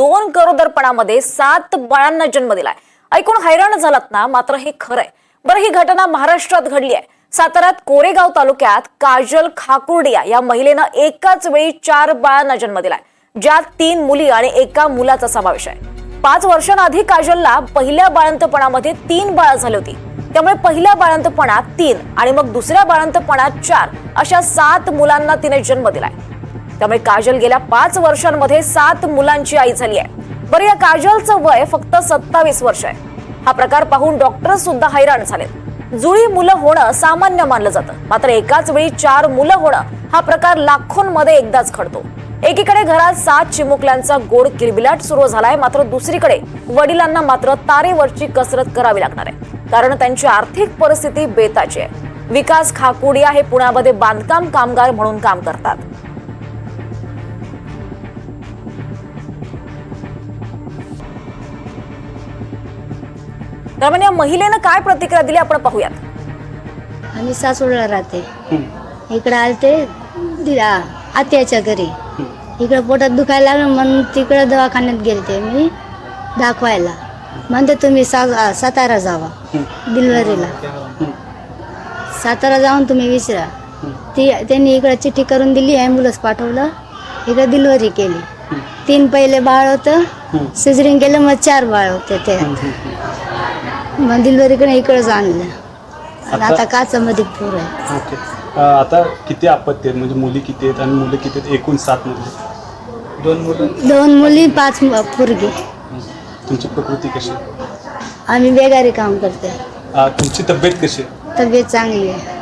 दोन गरोदरपणामध्ये सात बाळांना जन्म दिलाय. ऐकून हैराण झालात ना? मात्र हे खरंय. बरं ही घटना महाराष्ट्रात घडली आहे. साताऱ्यात कोरेगाव तालुक्यात काजल खाकुर्डिया या महिलेनं एकाच वेळी चार बाळांना जन्म दिलाय. ज्यात तीन मुली आणि एका मुलाचा समावेश आहे. पाच वर्षांआधी काजलला पहिल्या बाळंतपणामध्ये तीन बाळ झाली होती. त्यामुळे पहिल्या बाळंतपणात तीन आणि मग दुसऱ्या बाळंतपणात चार अशा सात मुलांना तिने जन्म दिलाय. त्यामुळे काजल गेल्या पाच वर्षांमध्ये सात मुलांची आई झाली आहे. बरं या काजलचं वय फक्त सत्तावीस वर्ष आहे. हा प्रकार पाहून डॉक्टर सुद्धा हैराण झालेत. जुळी मुलं होणं सामान्य मानलं जातं. मात्र एकाच वेळी चार मुलं होणं हा प्रकार लाखोंमध्ये एकदाच घडतो. एकीकडे घरात सात चिमुकल्यांचा गोड किरबिलाट सुरू झालाय मात्र दुसरीकडे वडिलांना मात्र तारेवरची कसरत करावी लागणार आहे. कारण त्यांची आर्थिक परिस्थिती बेताची आहे. विकास खाकुडिया हे पुण्यामध्ये बांधकाम कामगार म्हणून काम करतात. दरम्यान या महिलेनं काय प्रतिक्रिया दिली आपण पाहूयात. आम्ही सासवडला राहते. इकडे आलते दिला आत्याच्या घरी. इकडे पोटात दुखायला लागलं म्हणून तिकडे दवाखान्यात गेलते मी दाखवायला. म्हणते तुम्ही सा सातारा जावा डिलिव्हरीला सातारा जाऊन तुम्ही विचारा. ती त्यांनी इकडे चिठ्ठी करून दिली ॲम्ब्युलन्स पाठवलं इकडे डिलिव्हरी केली. तीन पहिले बाळ होतं सिजरिंग केलं मग चार बाळ होते ते. डिलिव्हरीकडे इकडंच आणलं आणि आता काचामध्ये पूर आहे. ओके. अ, आता किती आपत्ती आहेत? म्हणजे मुली किती आहेत आणि मुलं किती आहेत? एकूण सात मुली दोन मुलं? दोन मुली पाच पोरगी. तुमची प्रकृती कशी आहे? आम्ही बेगारी काम करते अ, तुमची तब्येत कशी आहे? तब्येत चांगली आहे.